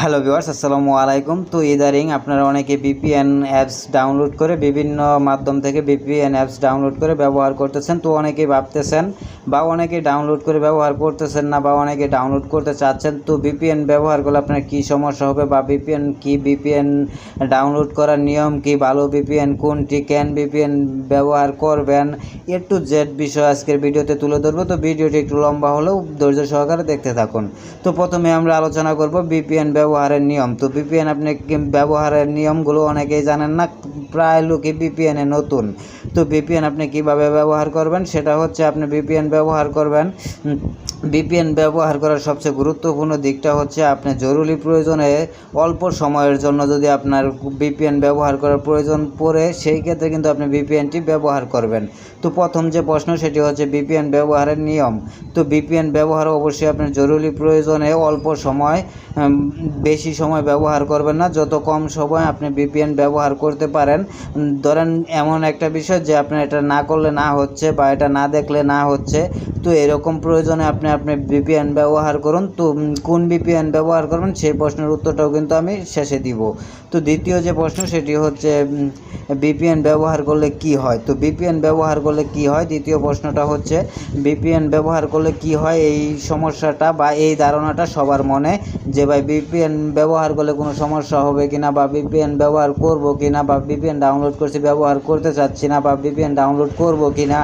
Hello viewers আসসালামু আলাইকুম তো ইদারিং আপনারা অনেকে বিপিএন অ্যাপস ডাউনলোড করে বিভিন্ন মাধ্যম থেকে বিপিএন অ্যাপস ডাউনলোড করে ব্যবহার করতেছেন। তো অনেকেই ভাবতেছেন বা অনেকে ডাউনলোড করে ব্যবহার করতেছেন না বা অনেকে ডাউনলোড করতে চাচ্ছেন। তো বিপিএন ব্যবহার করলে আপনার কী সমস্যা হবে বা বিপিএন কি বিপিএন ডাউনলোড করার নিয়ম কি? ভালো বিপিএন কোনটি? ক্যান বিপিএন ব্যবহার করবেন? এ টু জেড বিষয় আজকের ভিডিওতে তুলে ধরবো। তো ভিডিওটি একটু লম্বা হলেও ধৈর্য সহকারে দেখতে থাকুন। তো প্রথমে আমরা আলোচনা করব বিপিএন ব্যবহারের নিয়ম। তো বিপিএন আপনি ব্যবহারের নিয়মগুলো অনেকেই জানেন না, প্রায় লোকই বিপিএনে নতুন। তো বিপিএন আপনি কীভাবে ব্যবহার করবেন? সেটা হচ্ছে আপনি বিপিএন ব্যবহার করবেন। বিপিএন ব্যবহার করার সবচেয়ে গুরুত্বপূর্ণ দিকটা হচ্ছে আপনি জরুরি প্রয়োজনে অল্প সময়ের জন্য যদি আপনার বিপিএন ব্যবহার করার প্রয়োজন পড়ে, সেই ক্ষেত্রে কিন্তু আপনি বিপিএনটি ব্যবহার করবেন। তো প্রথম যে প্রশ্ন, সেটি হচ্ছে বিপিএন ব্যবহারের নিয়ম। তো বিপিএন ব্যবহার অবশ্যই আপনার জরুরি প্রয়োজনে অল্প সময় বেশি সময় ব্যবহার করবেন না। যত কম সময় আপনি বিপিএন ব্যবহার করতে পারেন ধরেন এমন একটা বিষয় যে আপনি এটা না করলে না হচ্ছে বা এটা না দেখলে না হচ্ছে, তো এরকম প্রয়োজনে আপনি আপনি বিপিএন ব্যবহার করুন। তো কোন বিপিএন ব্যবহার করবেন সেই প্রশ্নের উত্তরটাও কিন্তু আমি শেষে দিব। তো দ্বিতীয় যে প্রশ্ন সেটি হচ্ছে বিপিএন ব্যবহার করলে কি হয়? তো বিপিএন ব্যবহার করলে কি হয়? দ্বিতীয় প্রশ্নটা হচ্ছে বিপিএন ব্যবহার করলে কি হয়? এই সমস্যাটা বা এই ধারণাটা সবার মনে যে ভাই বিপিএন ব্যবহার করলে কোনো সমস্যা হবে কিনা বা বিপিএন ব্যবহার করব কিনা বা বিপিএন ডাউনলোড করছি, ব্যবহার করতে চাচ্ছি না বা বিপিএন ডাউনলোড করব কিনা,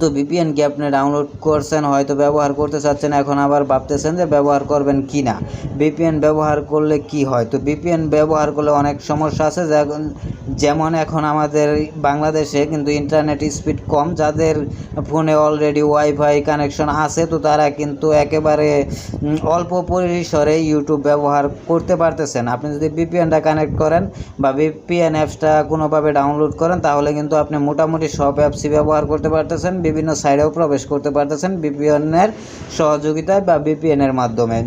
তো ভিপিএন কি আপনি ডাউনলোড করছেন, হয়তো ব্যবহার করতে চাচ্ছেন, এখন আবার ভাবতেছেন যে ব্যবহার করবেন কি না ভিপিএন ব্যবহার করলে কি হয়? তো ভিপিএন ব্যবহার করলে অনেক সমস্যা আছে যেমন এখন আমাদের বাংলাদেশে কিন্তু ইন্টারনেট স্পিড কম, যাদের ফোনে অলরেডি ওয়াইফাই কানেকশন আছে, তো তারা কিন্তু একেবারে অল্প পরিসরে ইউটিউব ব্যবহার করতে পারতেছেন। আপনি যদি ভিপিএনটা কানেক্ট করেন বা ভিপিএন অ্যাপসটা কোনোভাবে ডাউনলোড করেন, তাহলে কিন্তু আপনি মোটামুটি সব অ্যাপসই ব্যবহার করতে পারতেছেন, বিভিন্ন সাইডেও প্রবেশ করতে পারতেছেন ভিপিএনের সহযোগিতায় বা ভিপিএনের মাধ্যমে।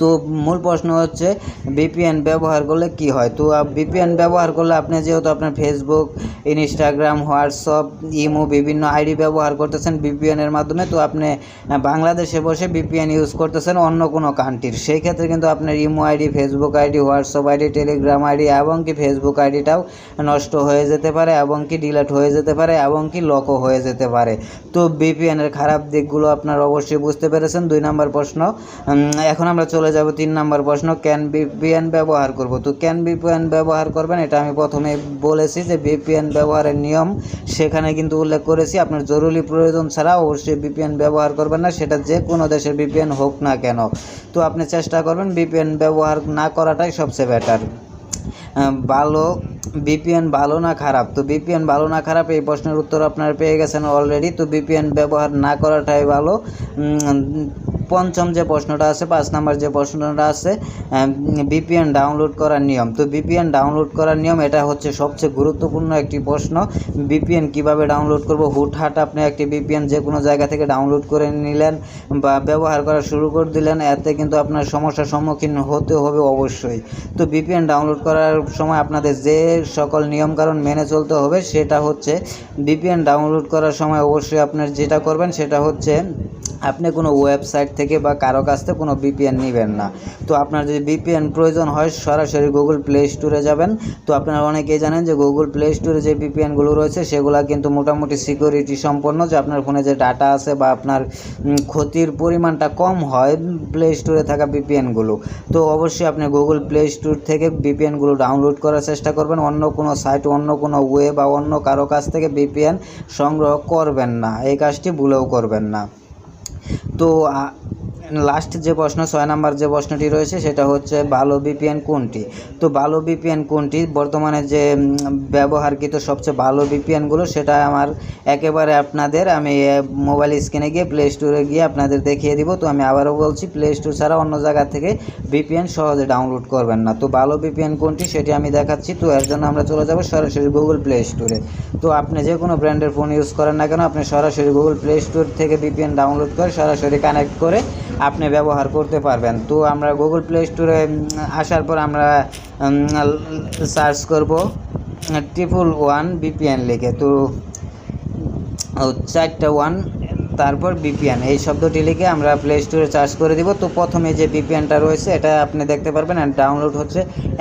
তো মূল প্রশ্ন হচ্ছে ভিপিএন ব্যবহার করলে কি হয়? তো ভিপিএন ব্যবহার করলে আপনি যেহেতু আপনার ফেসবুক ইনস্টাগ্রাম হোয়াটসঅ্যাপ ইমো বিভিন্ন আইডি ব্যবহার করতেছেন ভিপিএনের মাধ্যমে, তো আপনি বাংলাদেশে বসে ভিপিএন ইউজ করতেছেন অন্য কোনো কান্ট্রির সেই ক্ষেত্রে কিন্তু আপনার imo ID, Facebook ID, WhatsApp ID, Telegram ID এবং কি ফেসবুক আইডিটাও নষ্ট হয়ে যেতে পারে এবং কি ডিলেট হয়ে যেতে পারে এবং কি লকও হয়ে যেতে পারে। তো ভিপিএনের খারাপ দিকগুলো আপনারা অবশ্যই বুঝতে পেরেছেন। দুই নম্বর প্রশ্ন এখন আমরা চলে যাব তিন নম্বর প্রশ্ন ক্যান ভিপিএন ব্যবহার করব? তো ক্যান ভিপিএন ব্যবহার করবেন, এটা আমি প্রথমে বলেছি যে ভিপিএন ব্যবহারের নিয়ম সেখানে কিন্তু উল্লেখ করেছি। আপনার জরুরি প্রয়োজন ছাড়া অবশ্যই ভিপিএন ব্যবহার করবেন না, সেটা যে কোনো দেশের ভিপিএন হোক না কেন। তো আপনি চেষ্টা করবেন ভিপিএন ব্যবহার না করাটাই সবচেয়ে বেটার ভালো বিপিএন ভালো না খারাপ? তো বিপিএন ভালো না খারাপ এই প্রশ্নের উত্তর আপনারা পেয়ে গেছেন অলরেডি তো বিপিএন ব্যবহার না করাটাই ভালো। পঞ্চম যে প্রশ্নটা আছে, পাঁচ নাম্বার যে প্রশ্নটা আছে বিপিএন ডাউনলোড করার নিয়ম। তো বিপিএন ডাউনলোড করার নিয়ম, এটা হচ্ছে সবচেয়ে গুরুত্বপূর্ণ একটি প্রশ্ন। বিপিএন কীভাবে ডাউনলোড করব? হুটহাট আপনি একটি বিপিএন যে কোনো জায়গা থেকে ডাউনলোড করে নিলেন বা ব্যবহার করা শুরু করে দিলেন, এতে কিন্তু আপনার সমস্যার সম্মুখীন হতে হবে অবশ্যই। তো বিপিএন ডাউনলোড করার সময় আপনাদের যে সকল নিয়মকানুন মেনে চলতে হবে, সেটা হচ্ছে বিপিএন ডাউনলোড করার সময় অবশ্যই আপনার যেটা করবেন, সেটা হচ্ছে আপনি কোনো ওয়েবসাইট থেকে বা কারও কাছ থেকে কোনো বিপিএন নেবেন না। তো আপনার যদি বিপিএন প্রয়োজন হয়, সরাসরি গুগল প্লে স্টোরে যাবেন। তো আপনারা অনেকেই জানেন যে গুগল প্লে স্টোরে যে বিপিএনগুলো রয়েছে, সেগুলো কিন্তু মোটামুটি সিকিউরিটি সম্পন্ন। যে আপনার ফোনে যে ডাটা আছে বা আপনার ক্ষতির পরিমাণটা কম হয় প্লে স্টোরে থাকা বিপিএনগুলো তো অবশ্যই আপনি গুগল প্লে স্টোর থেকে বিপিএনগুলো ডাউনলোড করার চেষ্টা করবেন। অন্য কোনো সাইট অন্য কোনো ওয়ে বা অন্য কারও কাছ থেকে বিপিএন সংগ্রহ করবেন না। এই কাজটি ভুলেও করবেন না। তো লাস্ট যে প্রশ্ন, ছয় নাম্বার যে প্রশ্নটি রয়েছে, সেটা হচ্ছে ভালো বিপিএন কোনটি? তো ভালো বিপিএন কোনটি? বর্তমানে যে ব্যবহারকৃত সবচেয়ে ভালো বিপিএনগুলো, সেটা আমার একেবারে আপনাদের, আমি মোবাইল স্ক্রিনে গিয়ে প্লে স্টোরে গিয়ে আপনাদের দেখিয়ে দিব। তো আমি আবারও বলছি প্লে স্টোর ছাড়া অন্য জায়গা থেকে বিপিএন সহজে ডাউনলোড করবেন না। তো ভালো বিপিএন কোনটি, সেটি আমি দেখাচ্ছি। তো এর জন্য আমরা চলে যাব সরাসরি গুগল প্লে স্টোরে তো আপনি যে কোনো ব্র্যান্ডের ফোন ইউজ করেন না কেন, আপনি সরাসরি গুগল প্লে স্টোর থেকে বিপিএন ডাউনলোড করে সরাসরি কানেক্ট করে আপনি ব্যবহার করতে পারবেন। তো আমরা গুগল প্লে স্টোরে আসার পর আমরা সার্চ করব ট্রিপল ওয়ান বিপিএন লিখে। তো চারটা ওয়ান তারপর বিপিএন এই শব্দটি লিখে আমরা প্লে স্টোরে চার্জ করে দিব। তো প্রথমে যে বিপিএনটা রয়েছে, এটা আপনি দেখতে পারবেন আর ডাউনলোড হচ্ছে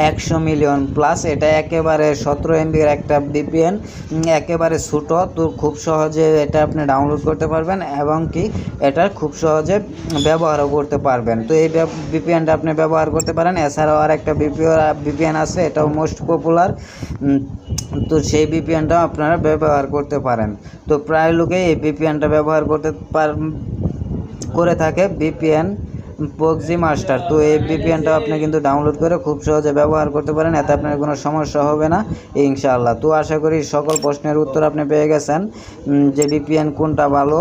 একশো মিলিয়ন প্লাস এটা একেবারে সতেরো এমবির একটা বিপিএন একেবারে ছোটো। তো খুব সহজে এটা আপনি ডাউনলোড করতে পারবেন এবং কি এটা খুব সহজে ব্যবহারও করতে পারবেন। তো এই বিপিএনটা আপনি ব্যবহার করতে পারেন। এছাড়াও আর একটা বিপিও বিপিএন আছে, এটাও মোস্ট পপুলার তো সেই বিপিএনটাও আপনারা ব্যবহার করতে পারেন। তো প্রায় লোকে এই ভিপিএনটা ব্যবহার করতে পার, করে থাকে ভিপিএন পক্সি মাস্টার তো এই ভিপিএনটা আপনি কিন্তু ডাউনলোড করে খুব সহজে ব্যবহার করতে পারেন, এতে আপনার কোনো সমস্যা হবে না, ইনশাআল্লাহ। তো আশা করি সকল প্রশ্নের উত্তর আপনি পেয়ে গেছেন। যে ভিপিএন কোনটা ভালো